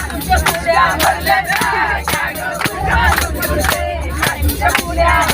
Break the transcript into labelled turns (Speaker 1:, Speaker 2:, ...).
Speaker 1: पुण्या भरल्या पुण्या